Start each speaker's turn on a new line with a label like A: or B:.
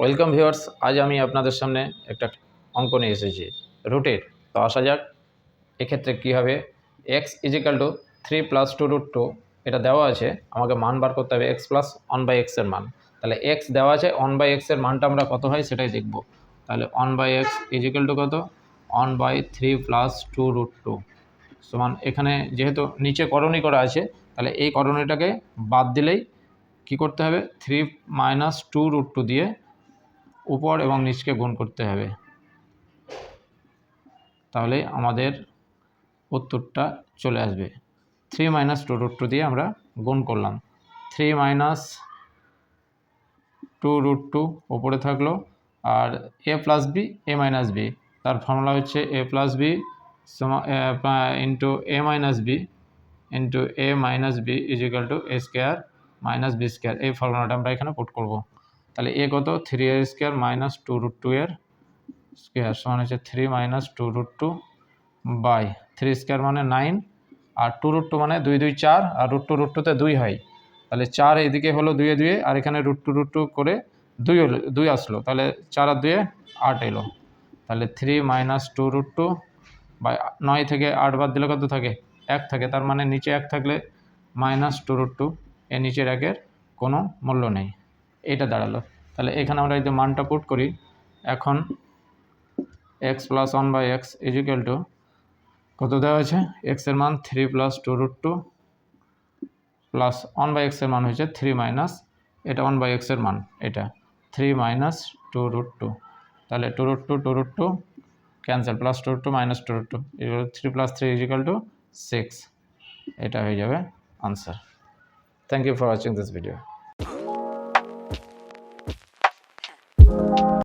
A: Welcome viewers, আজ আমি আপনাদের সামনে একটা অঙ্ক নিয়ে এসেছি। রুটের তো আসা যাক, এক্ষেত্রে কী হবে? X is equal to three plus two root two, এটা দেওয়া আছে, আমাকে মান বার করতে হবে, এক্স প্লাস ওয়ান বাই এক্সের মান। তাহলে এক্স দেওয়া আছে, ওয়ান বাই এক্সের মানটা আমরা কত হয় সেটাই দেখব। তাহলে one by X is equal to কত? One by three plus two root two. সমান, এখানে যেহেতু নিচে করণী করা আছে, তাহলে এই করণীটাকে বাদ দিলেই কি করতে হবে? Three minus two root two দিয়ে উপর এবং নিচকে গুণ করতে হবে। তাহলে আমাদের উত্তরটা চলে আসবে। Three minus two root two দিয়ে আমরা গুণ করলাম। Three minus two root two ওপরে থাকল আর A plus B, A minus B. তার ফর্মুলা হচ্ছে A plus B into A minus B, into A minus B is equal to A square minus B square. এই ফর্মুলাটা আমরা এখানে put করব। তাহলে এ কত? থ্রি এর square minus two root two এর স্কোয়ার সমান হচ্ছে three minus two root two by three square মানে নাইন আর টু রুট টু মানে দুই দুই চার, আর রুট টু রুট টুতে দুই হয়। তাহলে চার এদিকে হলো দুয়ে দুয়ে আর এখানে রুট টু রুট টু করে দুই হলো, দুই আসলো। তাহলে চার আর দুয়ে আট এলো। তাহলে three minus two root two by নয় থেকে আট বাদ দিলে কত থাকে? এক থাকে। তার মানে নিচে এক থাকলে মাইনাস টু রুট টু এর নিচের একের কোনো মূল্য নেই। এটা দাঁড়াল। তাহলে এখানে আমরা যদি মানটা পুট করি, এখন x plus one by x equal two কত দেওয়া হয়েছে? এক্সের মান three plus two root two plus one by এক্সের মান হয়েছে থ্রি মাইনাস এটা ওয়ান বাই এক্সের মান, এটা three minus two root two তাহলে two root two two root two cancel plus two root two minus two root two three plus three equal two six এটা হয়ে যাবে answer thank you for watching this video